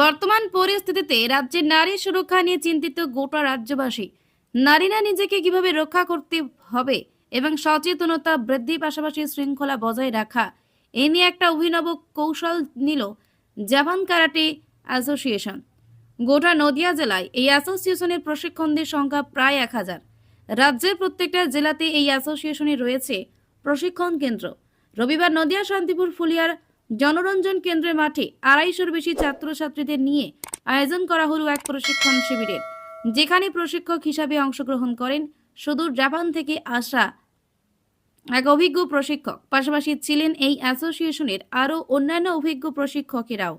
বর্তমান পরিস্থিতিতে রাজ্যের নারী সুরক্ষা নিয়ে চিন্তিত গোটা রাজ্যবাসী। নারীরা নিজেকে কীভাবে রক্ষা করতে হবে এবং সচেতনতা বৃদ্ধির পাশাপাশি শৃঙ্খলা বজায় রাখা, এ নিয়ে একটা অভিনব কৌশল নিল জাপান কারাটে অ্যাসোসিয়েশন। গোটা নদিয়া জেলায় এই অ্যাসোসিয়েশনের প্রশিক্ষণদের সংখ্যা প্রায় এক হাজার। রাজ্যের প্রত্যেকটা জেলাতে এই অ্যাসোসিয়েশনে রয়েছে প্রশিক্ষণ কেন্দ্র। রবিবার নদিয়া শান্তিপুর ফুলিয়ার জনরঞ্জন কেন্দ্রের মাঠে আড়াইশোর বেশি ছাত্রছাত্রীদের নিয়ে আয়োজন করা হলো এক প্রশিক্ষণ শিবিরের যেখানে প্রশিক্ষক হিসাবে অংশগ্রহণ করেন সুদূর জাপান থেকে আসা এক অভিজ্ঞ প্রশিক্ষক। পাশাপাশি ছিলেন এই অ্যাসোসিয়েশনের আরও অন্যান্য অভিজ্ঞ প্রশিক্ষকেরাও।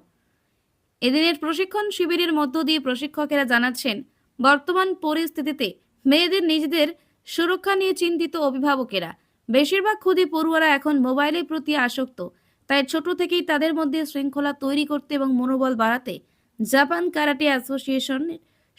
এদিনের প্রশিক্ষণ শিবিরের মধ্য দিয়ে প্রশিক্ষকেরা জানাচ্ছেন, বর্তমান পরিস্থিতিতে মেয়েদের নিজেদের সুরক্ষা নিয়ে চিন্তিত অভিভাবকেরা। বেশিরভাগ খুদি পড়ুয়ারা এখন মোবাইলের প্রতি আসক্ত। তাই ছোট থেকেই তাদের মধ্যে শৃঙ্খলা তৈরি করতে এবং মনোবল বাড়াতে জাপান ক্যারাটে অ্যাসোসিয়েশন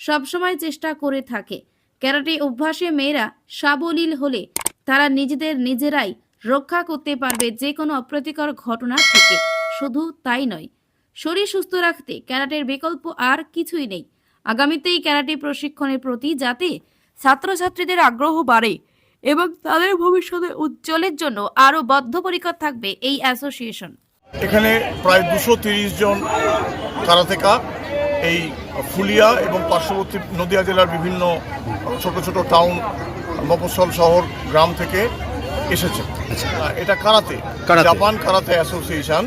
সবসময় চেষ্টা করে থাকে। ক্যারাটে অভ্যাসে মেয়েরা সাবলীল হলে তারা নিজেদের নিজেরাই রক্ষা করতে পারবে যে কোনো অপ্রীতিকর ঘটনা থেকে। শুধু তাই নয়, শরীর সুস্থ রাখতে ক্যারাটের বিকল্প আর কিছুই নেই। আগামীতেই ক্যারাটে প্রশিক্ষণের প্রতি যাতে ছাত্রছাত্রীদের আগ্রহ বাড়ে এবং তাদের ভবিষ্যতে উজ্জ্বলের জন্য আরও বদ্ধপরিকর থাকবে এই অ্যাসোসিয়েশন। এখানে প্রায় দুশো তিরিশ জন কারাতেকা এই ফুলিয়া এবং পার্শ্ববর্তী নদিয়া জেলার বিভিন্ন ছোট ছোট টাউন মফস্বল শহর গ্রাম থেকে এসেছে। এটা karate. Karate. Japan karate association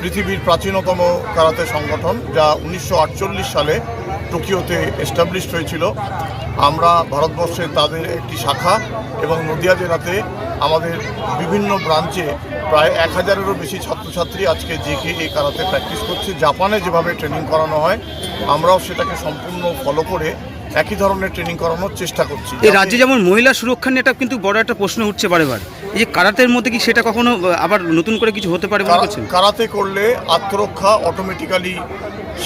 পৃথিবীর প্রাচীনতম কারাতে সংগঠন যা উনিশশো আটচল্লিশ সালে টোকিওতে এস্টাবলিশড হয়েছিল। আমরা ভারতবর্ষে তাদের একটি শাখা এবং নদিয়া জেলাতে আমাদের বিভিন্ন ব্রাঞ্চে প্রায় এক হাজারেরও বেশি ছাত্রছাত্রী আজকে জেকে এই কারাতে প্র্যাকটিস করছে। জাপানে যেভাবে ট্রেনিং করানো হয় আমরাও সেটাকে সম্পূর্ণ ফলো করে একই ধরনের ট্রেনিং করানোর চেষ্টা করছি। এই রাজ্যে যেমন মহিলা সুরক্ষা নিয়ে একটা কিন্তু বড় একটা প্রশ্ন উঠছে বারে বার এই যে কারাতের মধ্যে কি সেটা কখনো আবার নতুন করে কিছু হতে পারে মনে করছেন কারাতে করলে আত্মরক্ষা অটোমেটিক্যালি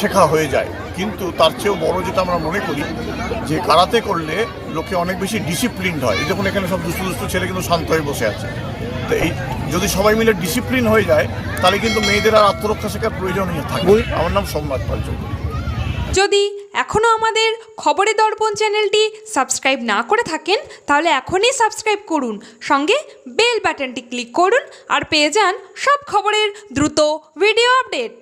শেখা হয়ে যায়। কিন্তু তার চেয়েও বড় যেটা আমরা মনে করি যে কারাতে করলে লোকে অনেক বেশি ডিসিপ্লিনড হয়। এই দেখুন এখানে সব দুষ্টু দুষ্টু ছেলে কিন্তু শান্ত হয়ে বসে আছে। তো এই যদি সবাই মিলে ডিসিপ্লিন হয়ে যায় তাহলে কিন্তু মেয়েদের আর আত্মরক্ষা শেখার প্রয়োজনই থাকে আমার নাম সোমনাথ পাল যদি এখনও আমাদের খবরের দর্পণ চ্যানেলটি সাবস্ক্রাইব না করে থাকেন তাহলে এখনই সাবস্ক্রাইব করুন। সঙ্গে বেল বাটনটি ক্লিক করুন আর পেয়ে যান সব খবরের দ্রুত ভিডিও আপডেট।